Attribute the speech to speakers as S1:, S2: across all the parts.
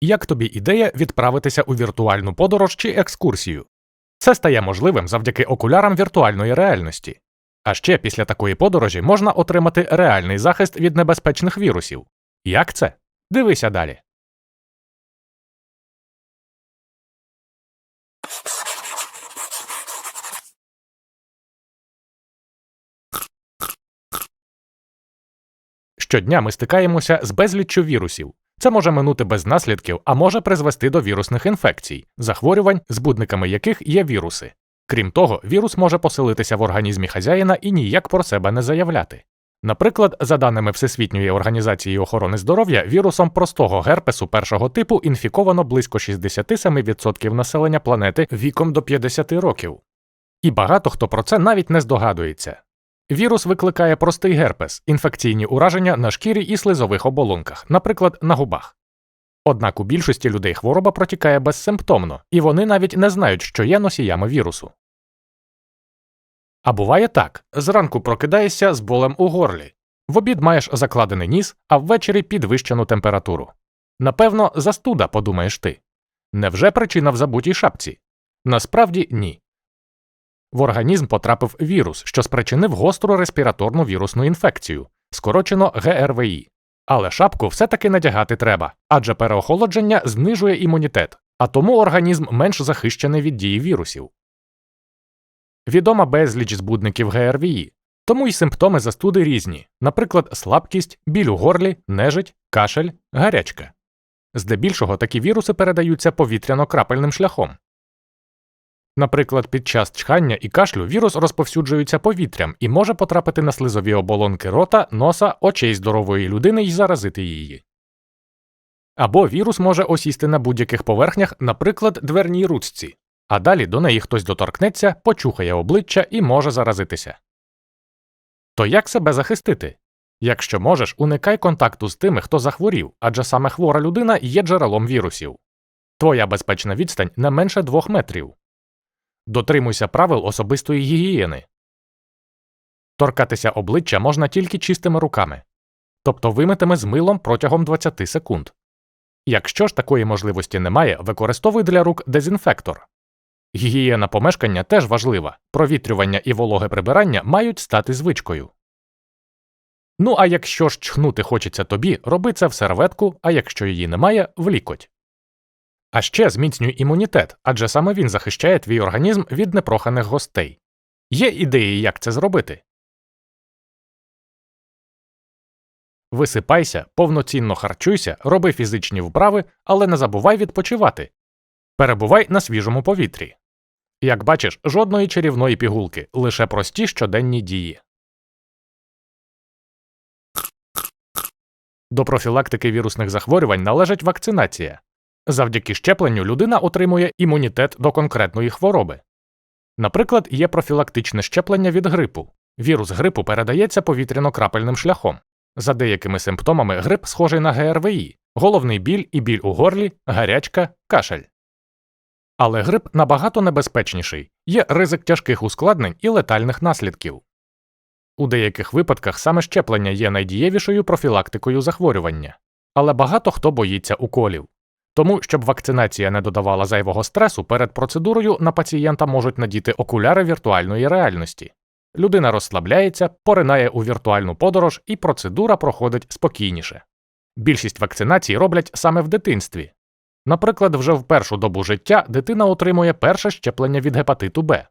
S1: Як тобі ідея відправитися у віртуальну подорож чи екскурсію? Це стає можливим завдяки окулярам віртуальної реальності. А ще після такої подорожі можна отримати реальний захист від небезпечних вірусів. Як це? Дивися далі. Щодня ми стикаємося з безліччю вірусів. Це може минути без наслідків, а може призвести до вірусних інфекцій, захворювань, збудниками яких є віруси. Крім того, вірус може поселитися в організмі хазяїна і ніяк про себе не заявляти. Наприклад, за даними Всесвітньої організації охорони здоров'я, вірусом простого герпесу першого типу інфіковано близько 67% населення планети віком до 50 років. І багато хто про це навіть не здогадується. Вірус викликає простий герпес, інфекційні ураження на шкірі і слизових оболонках, наприклад, на губах. Однак у більшості людей хвороба протікає безсимптомно, і вони навіть не знають, що є носіями вірусу. А буває так: зранку прокидаєшся з болем у горлі, в обід маєш закладений ніс, а ввечері підвищену температуру. Напевно, застуда, подумаєш ти. Невже причина в забутій шапці? Насправді ні. В організм потрапив вірус, що спричинив гостру респіраторну вірусну інфекцію, скорочено ГРВІ. Але шапку все-таки надягати треба, адже переохолодження знижує імунітет, а тому організм менш захищений від дії вірусів. Відома безліч збудників ГРВІ, тому й симптоми застуди різні, наприклад, слабкість, біль у горлі, нежить, кашель, гарячка. Здебільшого такі віруси передаються повітряно-крапельним шляхом. Наприклад, під час чхання і кашлю вірус розповсюджується повітрям і може потрапити на слизові оболонки рота, носа, очей здорової людини і заразити її. Або вірус може осісти на будь-яких поверхнях, наприклад, дверній ручці, а далі до неї хтось доторкнеться, почухає обличчя і може заразитися. То як себе захистити? Якщо можеш, уникай контакту з тими, хто захворів, адже саме хвора людина є джерелом вірусів. Твоя безпечна відстань не менше двох метрів. Дотримуйся правил особистої гігієни. Торкатися обличчя можна тільки чистими руками, тобто вимитими з милом протягом 20 секунд. Якщо ж такої можливості немає, використовуй для рук дезінфектор. Гігієна помешкання теж важлива, провітрювання і вологе прибирання мають стати звичкою. Ну а якщо ж чхнути хочеться тобі, роби це в серветку, а якщо її немає, в лікоть. А ще зміцнюй імунітет, адже саме він захищає твій організм від непроханих гостей. Є ідеї, як це зробити. Висипайся, повноцінно харчуйся, роби фізичні вправи, але не забувай відпочивати. Перебувай на свіжому повітрі. Як бачиш, жодної чарівної пігулки, лише прості щоденні дії. До профілактики вірусних захворювань належить вакцинація. Завдяки щепленню людина отримує імунітет до конкретної хвороби. Наприклад, є профілактичне щеплення від грипу. Вірус грипу передається повітряно-крапельним шляхом. За деякими симптомами грип схожий на ГРВІ, головний біль і біль у горлі, гарячка, кашель. Але грип набагато небезпечніший, є ризик тяжких ускладнень і летальних наслідків. У деяких випадках саме щеплення є найдієвішою профілактикою захворювання, але багато хто боїться уколів. Тому, щоб вакцинація не додавала зайвого стресу, перед процедурою на пацієнта можуть надіти окуляри віртуальної реальності. Людина розслабляється, поринає у віртуальну подорож, і процедура проходить спокійніше. Більшість вакцинацій роблять саме в дитинстві. Наприклад, вже в першу добу життя дитина отримує перше щеплення від гепатиту Б.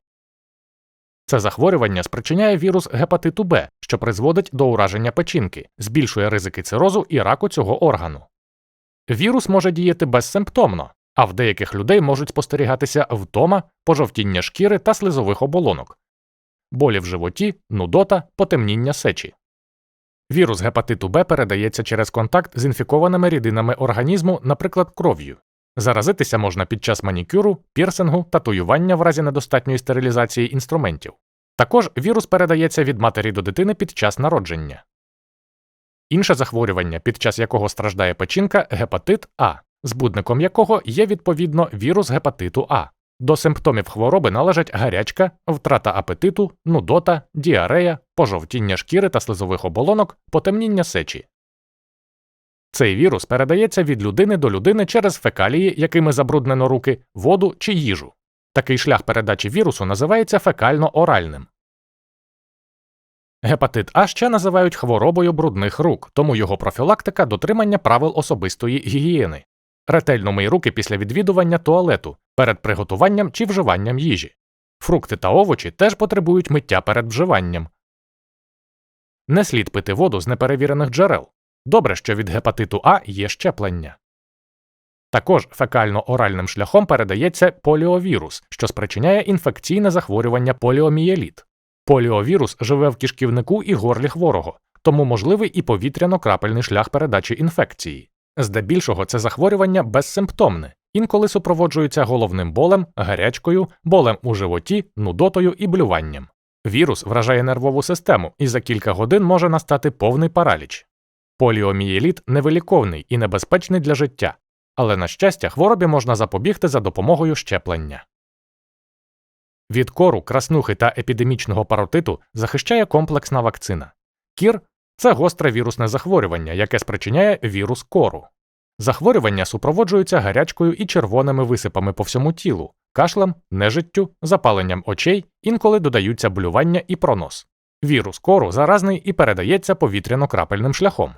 S1: Це захворювання спричиняє вірус гепатиту Б, що призводить до ураження печінки, збільшує ризики цирозу і раку цього органу. Вірус може діяти безсимптомно, а в деяких людей можуть спостерігатися втома, пожовтіння шкіри та слизових оболонок, болі в животі, нудота, потемніння сечі. Вірус гепатиту Б передається через контакт з інфікованими рідинами організму, наприклад, кров'ю. Заразитися можна під час манікюру, пірсингу, татуювання в разі недостатньої стерилізації інструментів. Також вірус передається від матері до дитини під час народження. Інше захворювання, під час якого страждає печінка, гепатит А, збудником якого є відповідно вірус гепатиту А. До симптомів хвороби належать гарячка, втрата апетиту, нудота, діарея, пожовтіння шкіри та слизових оболонок, потемніння сечі. Цей вірус передається від людини до людини через фекалії, якими забруднено руки, воду чи їжу. Такий шлях передачі вірусу називається фекально-оральним. Гепатит А ще називають хворобою брудних рук, тому його профілактика дотримання правил особистої гігієни. Ретельно мий руки після відвідування туалету, перед приготуванням чи вживанням їжі. Фрукти та овочі теж потребують миття перед вживанням. Не слід пити воду з неперевірених джерел. Добре, що від гепатиту А є щеплення. Також фекально-оральним шляхом передається поліовірус, що спричиняє інфекційне захворювання поліомієліт. Поліовірус живе в кишківнику і горлі хворого, тому можливий і повітряно-крапельний шлях передачі інфекції. Здебільшого це захворювання безсимптомне, інколи супроводжується головним болем, гарячкою, болем у животі, нудотою і блюванням. Вірус вражає нервову систему і за кілька годин може настати повний параліч. Поліомієліт невиліковний і небезпечний для життя, але, на щастя, хворобі можна запобігти за допомогою щеплення. Від кору, краснухи та епідемічного паротиту захищає комплексна вакцина. Кір це гостре вірусне захворювання, яке спричиняє вірус кору. Захворювання супроводжуються гарячкою і червоними висипами по всьому тілу, кашлем, нежиттю, запаленням очей, інколи додаються блювання і пронос. Вірус кору заразний і передається повітряно-крапельним шляхом.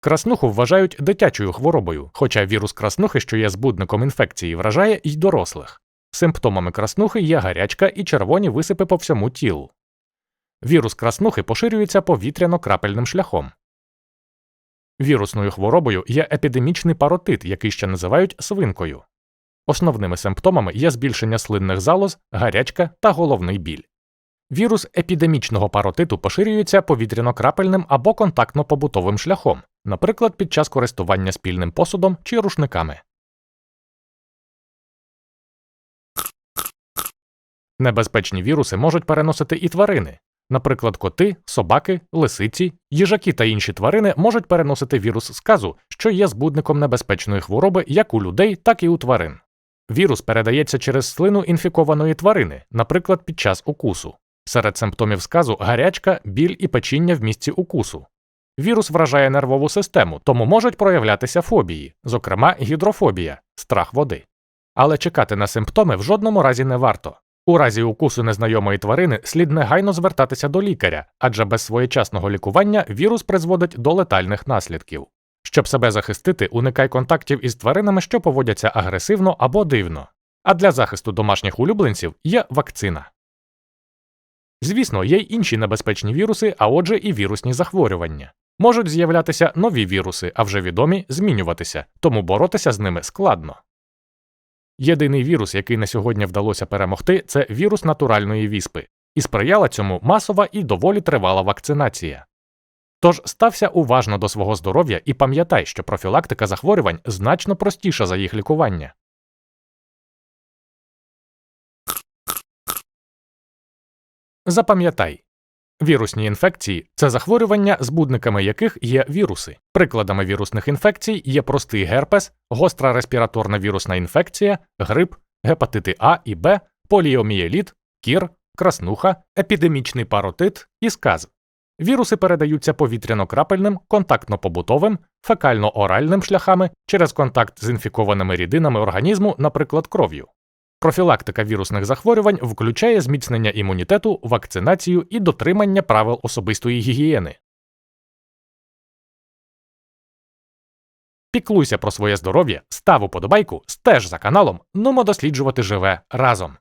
S1: Краснуху вважають дитячою хворобою, хоча вірус краснухи, що є збудником інфекції, вражає й дорослих. Симптомами краснухи є гарячка і червоні висипи по всьому тілу. Вірус краснухи поширюється повітряно-крапельним шляхом. Вірусною хворобою є епідемічний паротит, який ще називають свинкою. Основними симптомами є збільшення слинних залоз, гарячка та головний біль. Вірус епідемічного паротиту поширюється повітряно-крапельним або контактно-побутовим шляхом, наприклад, під час користування спільним посудом чи рушниками. Небезпечні віруси можуть переносити і тварини. Наприклад, коти, собаки, лисиці, їжаки та інші тварини можуть переносити вірус сказу, що є збудником небезпечної хвороби як у людей, так і у тварин. Вірус передається через слину інфікованої тварини, наприклад, під час укусу. Серед симптомів сказу гарячка, біль і печіння в місці укусу. Вірус вражає нервову систему, тому можуть проявлятися фобії, зокрема гідрофобія, страх води. Але чекати на симптоми в жодному разі не варто. У разі укусу незнайомої тварини слід негайно звертатися до лікаря, адже без своєчасного лікування вірус призводить до летальних наслідків. Щоб себе захистити, уникай контактів із тваринами, що поводяться агресивно або дивно. А для захисту домашніх улюбленців є вакцина. Звісно, є й інші небезпечні віруси, а отже, і вірусні захворювання. Можуть з'являтися нові віруси, а вже відомі змінюватися, тому боротися з ними складно. Єдиний вірус, який на сьогодні вдалося перемогти, це вірус натуральної віспи, і сприяла цьому масова і доволі тривала вакцинація. Тож стався уважно до свого здоров'я і пам'ятай, що профілактика захворювань значно простіша за їх лікування. Запам'ятай вірусні інфекції це захворювання, збудниками яких є віруси. Прикладами вірусних інфекцій є простий герпес, гостра респіраторна вірусна інфекція, грип, гепатити А і Б, поліомієліт, кір, краснуха, епідемічний паротит і сказ. Віруси передаються повітряно-крапельним, контактно-побутовим, фекально-оральним шляхами через контакт з інфікованими рідинами організму, наприклад, кров'ю. Профілактика вірусних захворювань включає зміцнення імунітету, вакцинацію і дотримання правил особистої гігієни. Піклуйся про своє здоров'я, став уподобайку, стеж за каналом, нумо досліджувати живе разом.